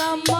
i'm lama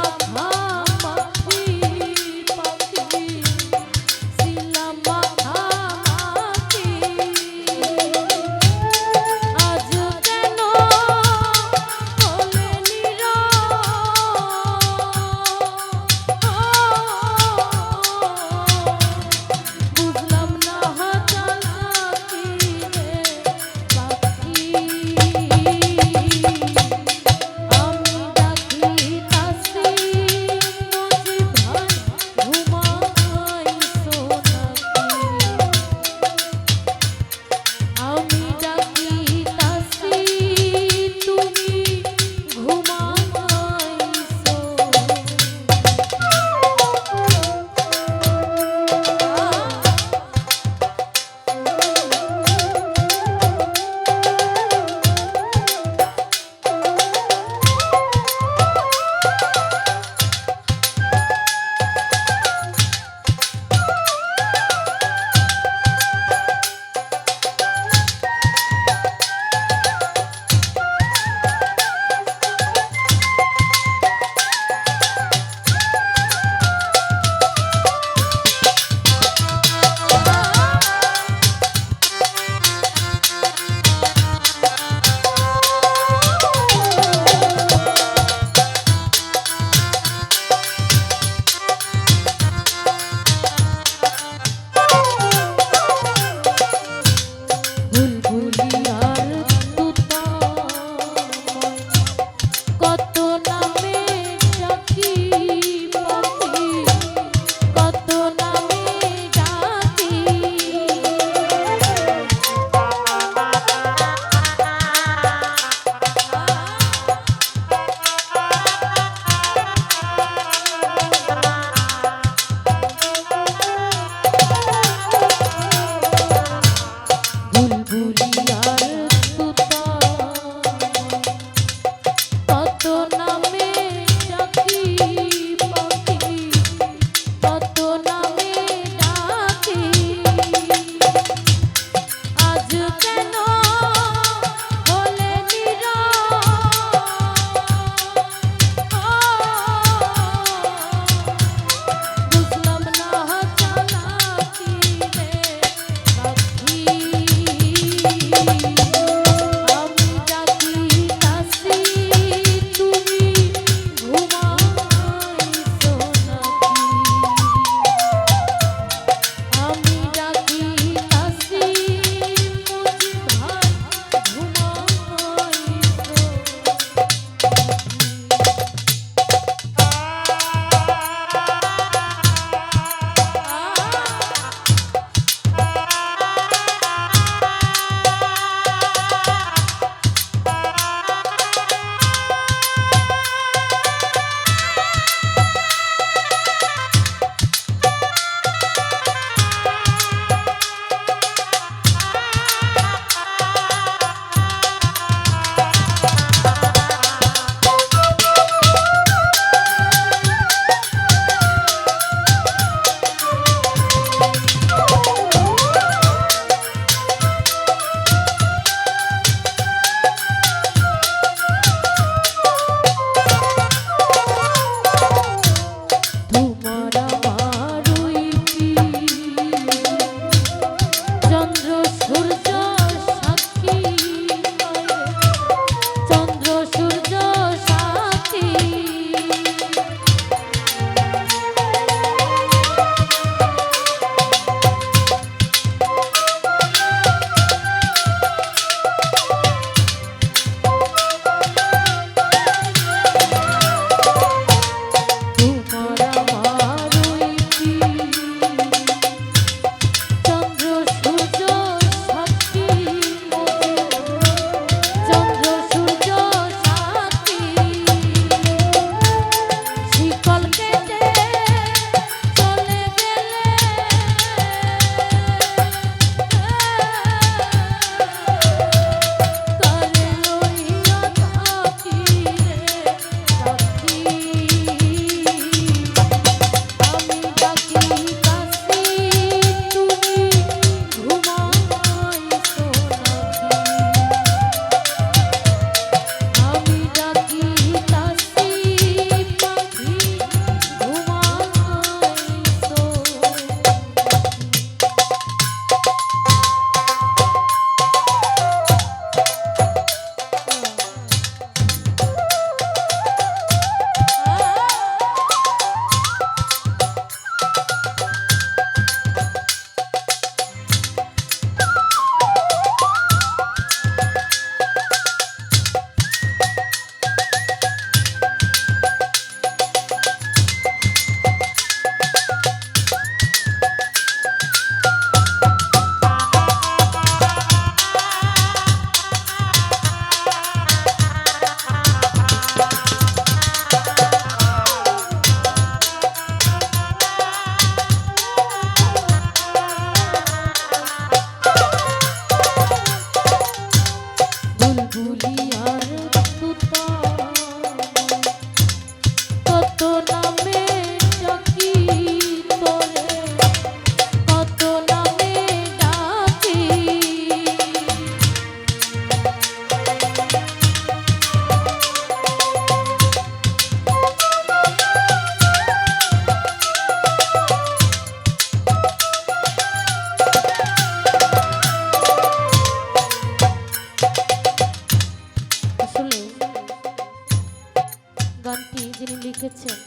গানটি যিনি লিখেছেন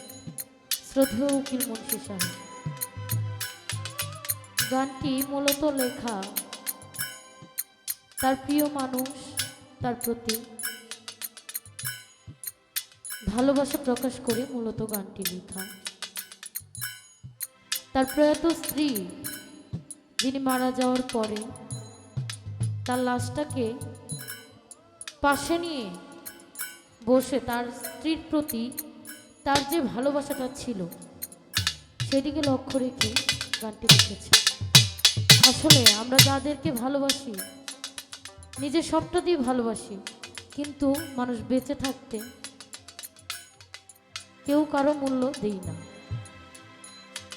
শ্রদ্ধেয় উকিল মুন্সি সাহেব। গানটি মূলত লেখা তার প্রিয় মানুষ, তার প্রতি ভালোবাসা প্রকাশ করে মূলত গানটি লেখা। তার প্রয়াত স্ত্রী যিনি মারা যাওয়ার পরে তার লাশটাকে পাশে নিয়ে বসে তার স্ত্রীর প্রতি তার যে ভালোবাসাটা ছিল, সেদিকে লক্ষ্য রেখে গানটি লিখেছে। আসলে আমরা যাদেরকে ভালোবাসি, নিজের সবটা দিয়ে ভালোবাসি, কিন্তু মানুষ বেঁচে থাকতে কেউ কারও মূল্য দেই না।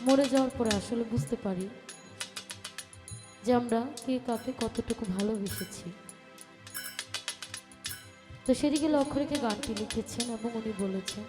মরে যাওয়ার পরে আসলে বুঝতে পারি যে আমরা কে কাকে কতটুকু ভালোবেসেছি। তো সেদিকে লক্ষ্য রেখে গানটি লিখেছেন এবং উনি বলেছেন